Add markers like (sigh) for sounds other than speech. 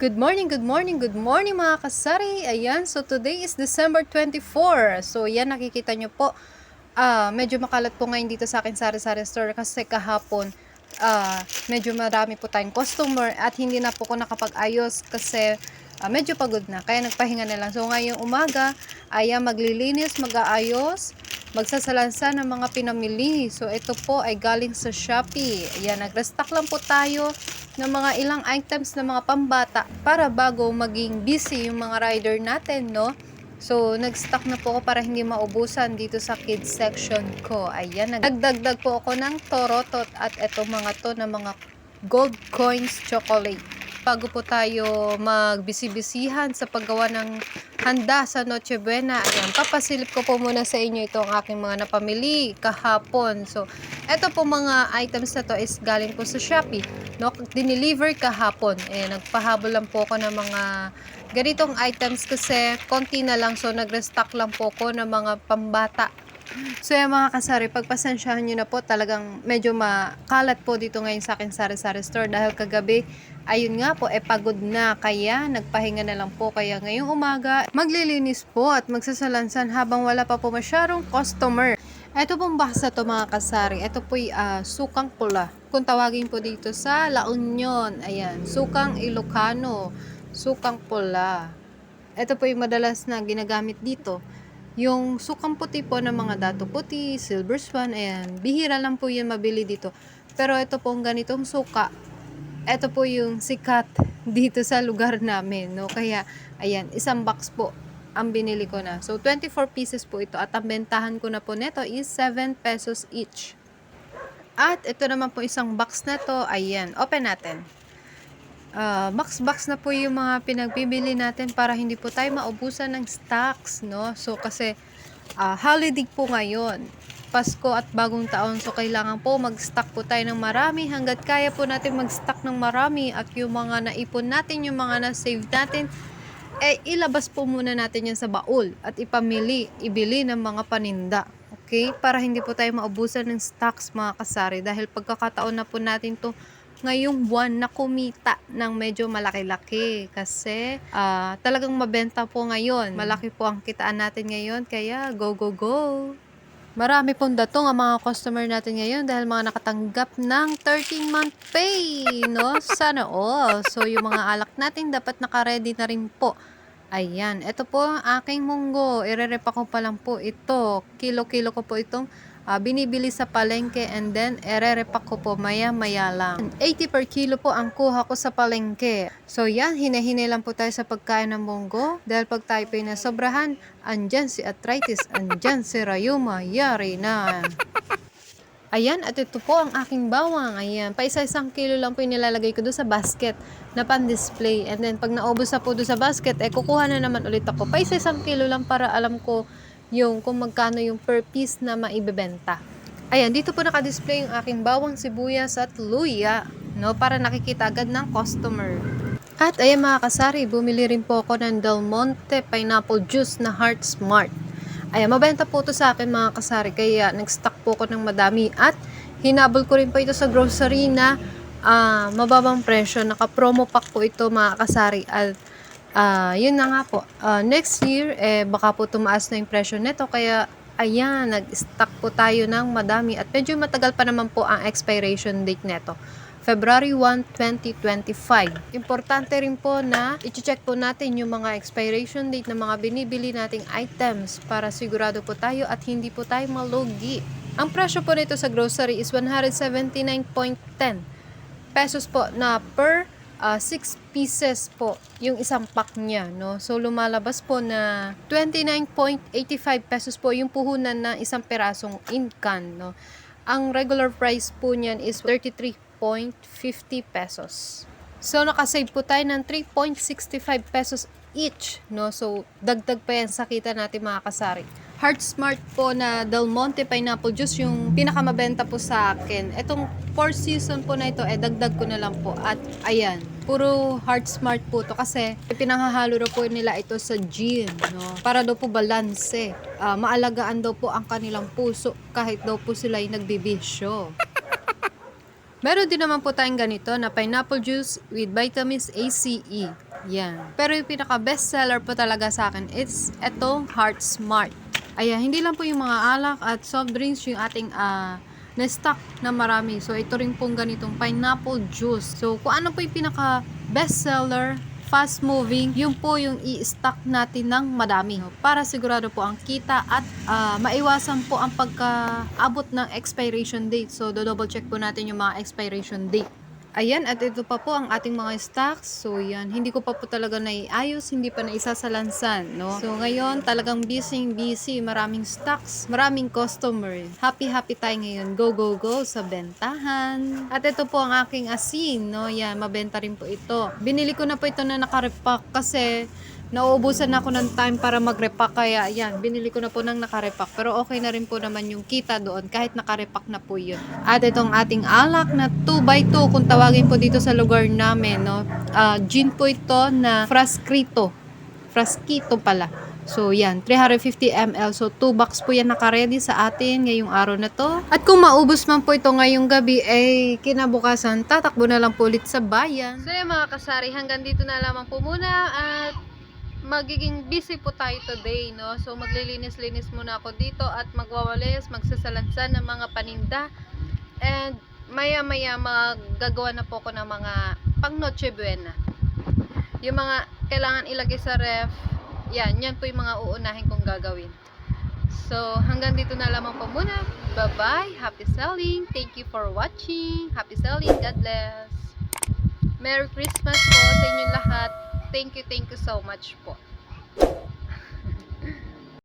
Good morning, good morning, good morning mga kasari. Ayan, so today is December 24. So yan, nakikita nyo po, ah medyo makalat po ngayon dito sa akin sari-sari store kasi kahapon ah medyo marami po tayong customer at hindi na po ko nakapag-ayos kasi ah, medyo pagod na. Kaya nagpahinga na lang. So ngayong umaga, ayan, maglilinis, mag-aayos, magsasalansa ng mga pinamili. So ito po ay galing sa Shopee. Ayan, nag-restock lang po tayo ng mga ilang items na mga pambata para bago maging busy yung mga rider natin, no? So, nag-stock na po ako para hindi maubusan dito sa kids section ko. Ayan, nagdagdag po ako ng torotot at eto mga to na mga gold coins chocolate. Bago po tayo magbisi-bisihan sa paggawa ng handa sa Noche Buena, ayan, papasilip ko po muna sa inyo itong aking mga napamili kahapon. So, eto po mga items na to is galing po sa Shopee. No, dineliver kahapon. Eh, nagpahabol lang po ako ng mga ganitong items kasi konti na lang. So, nag-restock lang po ako ng mga pambata. So, yung mga kasari, pagpasensyahan nyo na po, talagang medyo makalat po dito ngayon sa akin sari-sari store dahil kagabi, ayun nga po, eh pagod na. Kaya, nagpahinga na lang po. Kaya ngayong umaga, maglilinis po at magsasalansan habang wala pa po masyarong customer. Ito pong baksa to mga kasari. Ito po'y ah, sukang pula. Kung tawagin po dito sa La Union. Ayan, sukang Ilocano. Sukang pula. Ito po yung madalas na ginagamit dito. Yung sukang puti po ng mga dato puti, silver swan, ayan. Bihira lang po yun mabili dito. Pero ito pong ganitong suka, ito po yung sikat (laughs) dito sa lugar namin, no? Kaya, ayan, isang box po ang binili ko na. So, 24 pieces po ito. At ang bentahan ko na po neto is 7 pesos each. At ito naman po isang box na to. Ayan, open natin. Ah, box box na po yung mga pinagbibili natin para hindi po tayo maubusan ng stocks, no? So, kasi ah, holiday po ngayon. Pasko at bagong taon. So, kailangan po mag-stock po tayo ng marami hanggat kaya po natin mag-stock ng marami at yung mga naipon natin, yung mga na-save natin, eh ilabas po muna natin yan sa baul at ipamili, ibili ng mga paninda. Okay? Para hindi po tayo maubusan ng stocks mga kasari dahil pagkakataon na po natin to ngayong buwan na kumita ng medyo malaki-laki kasi ah, talagang mabenta po ngayon. Malaki po ang kitaan natin ngayon kaya go go go! Marami pong datong ang mga customer natin ngayon dahil mga nakatanggap ng 13-month pay, no? Sana all. So, yung mga alak natin dapat naka-ready na rin po. Ayan, ito po ang aking munggo. Irerepa ko pa lang po ito. Kilo-kilo ko po itong ah, binibili sa palengke and then irerepa ko po maya-maya lang. 80 per kilo po ang kuha ko sa palengke. So yan, hinahine lang po tayo sa pagkain ng munggo. Dahil pag tayo po na sobrahan, andyan si arthritis, andyan si rayuma, yari na. Ayan, at ito po ang aking bawang. Ayan, pa isa-isang kilo lang po yung nilalagay ko doon sa basket na pan-display. And then, pag naubos na po doon sa basket, eh, kukuha na naman ulit ako. Pa isa-isang kilo lang para alam ko yung kung magkano yung per piece na maibebenta. Ayan, dito po nakadisplay yung aking bawang sibuyas at luya, no, para nakikita agad ng customer. At ayan mga kasari, bumili rin po ako ng Del Monte Pineapple Juice na Heart Smart. Ayan, mabenta po to sa akin mga kasari, kaya nag-stock po ko ng madami at hinabol ko rin po ito sa grocery na ah, mababang presyo. Naka-promo pack po ito mga kasari at ah, yun na nga po. Ah, next year, eh, baka po tumaas na yung presyo nito kaya ayan, nag-stock po tayo ng madami at medyo matagal pa naman po ang expiration date neto. February 1, 2025. Importante rin po na i-check po natin yung mga expiration date ng mga binibili nating items para sigurado po tayo at hindi po tayo malugi. Ang presyo po nito sa grocery is 179.10 pesos po na per 6 pieces po yung isang pack niya, no? So, lumalabas po na 29.85 pesos po yung puhunan na isang perasong in can, no? Ang regular price po niyan is 33.50 pesos. So, nakasave po tayo ng 3.65 pesos each, no? So, dagdag pa yan sa kita natin mga kasari. Heart Smart po na Del Monte Pineapple Juice yung pinakamabenta po sa akin. Itong 4 season po na ito, eh, dagdag ko na lang po. At ayan, puro Heart Smart po to kasi pinanghahalo raw po nila ito sa gym, no? Para daw po balanse. Ah, maalagaan daw po ang kanilang puso kahit daw po sila ay nagbibisyo. (laughs) Meron din naman po tayong ganito na pineapple juice with vitamins A, C, E. Yan. Pero yung pinaka best seller po talaga sa akin is etong Heart Smart. Ayan, hindi lang po yung mga alak at soft drinks yung ating ah, na-stock na marami. So, ito rin pong ganitong pineapple juice. So, kung ano po yung pinaka best seller, fast moving, yun po yung i-stock natin ng madami. Para sigurado po ang kita at ah, maiwasan po ang pagkaabot ng expiration date. So, do-double check po natin yung mga expiration date. Ayan, at ito pa po ang ating mga stocks. So, yan. Hindi ko pa po talaga naiayos, hindi pa na isasalansan, no? So, ngayon, talagang busy, busy. Maraming stocks, maraming customer. Happy, happy tayo ngayon. Go, go, go sa bentahan. At ito po ang aking asin, no? Yan, mabenta rin po ito. Binili ko na po ito na nakarepack kasi nauubusan na ako ng time para mag-repack kaya yan, binili ko na po ng nakarepack pero okay na rin po naman yung kita doon kahit nakarepack na po yun. At itong ating alak na 2x2 kung tawagin po dito sa lugar namin, no? Ah, gin po ito na frascrito. Frasquito pala. So, yan. 350 ml. So, 2 box po yan nakaready sa atin ngayong araw na to. At kung maubos man po ito ngayong gabi, eh, kinabukasan, tatakbo na lang po ulit sa bayan. So, yan mga kasari, hanggang dito na lamang po muna. At magiging busy po tayo today, no? So, maglilinis-linis muna ako dito at magwawalis, magsasalansan ng mga paninda. And, maya-maya magagawa na po ako ng mga pang Noche Buena. Yung mga kailangan ilagay sa ref, yan, yan po yung mga uunahin kong gagawin. So, hanggang dito na lamang po muna. Bye-bye. Happy selling. Thank you for watching. Happy selling. God bless. Merry Christmas po sa inyong lahat. Thank you, thank you so much po.